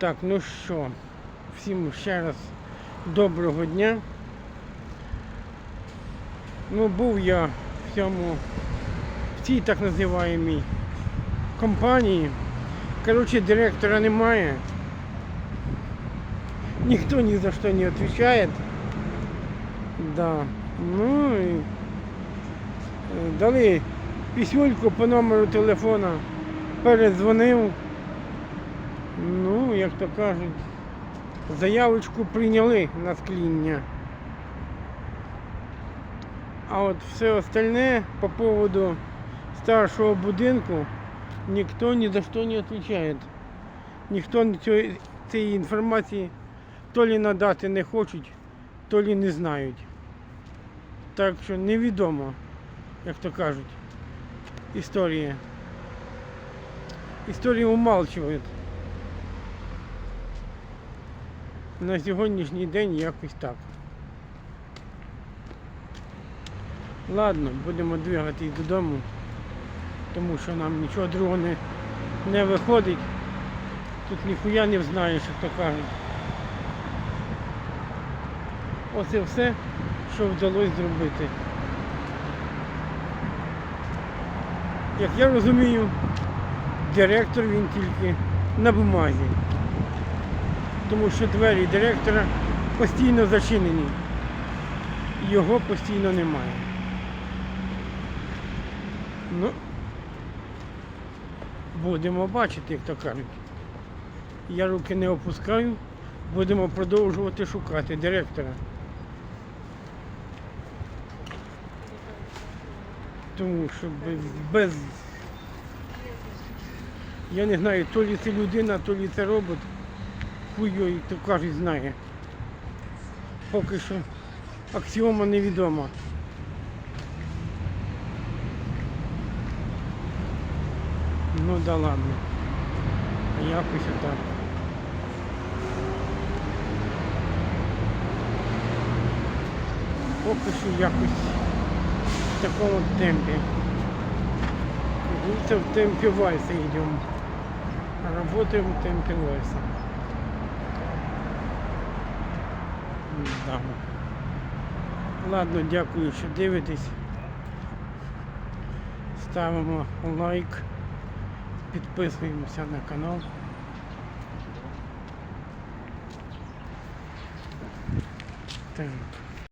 Так, ну що, всім ще раз доброго дня. Ну, був я в цьому, в цій так називаємій компанії. Коротше, директора немає. Ніхто ні за що не відповідає. Да. Ну і е, дали письмульку по номеру телефона, передзвонив. Ну, як то кажуть, заявочку прийняли на скління. А от все остальне по поводу старшого будинку ніхто ні за що не відповідає. Ніхто цієї інформації то лі надати не хочуть, то лі не знають. Так що невідомо, як то кажуть, історія. Історію умалчують. На сьогоднішній день якось так. Ладно, будемо двигатись додому, тому що нам нічого другого не, не виходить. Тут ніхуя не знаєш, як то кажуть. Оце все, що вдалося зробити. Як я розумію, директор він тільки на бумазі. Тому що двері директора постійно зачинені. Його постійно немає. Ну, будемо бачити, як то кажуть. Я руки не опускаю, будемо продовжувати шукати директора. Тому що без, я не знаю, то лі це людина, то лі це робот. Його, то кажуть, знає. Поки що аксіома невідома. Ну да ладно. Якось отак. Поки що якось в такому темпі. Це в темпі вальса йдемо. Работаем в темпе вальса. Да. Ладно, дякую, що дивитесь. Ставимо лайк, підписуємося на канал. Так.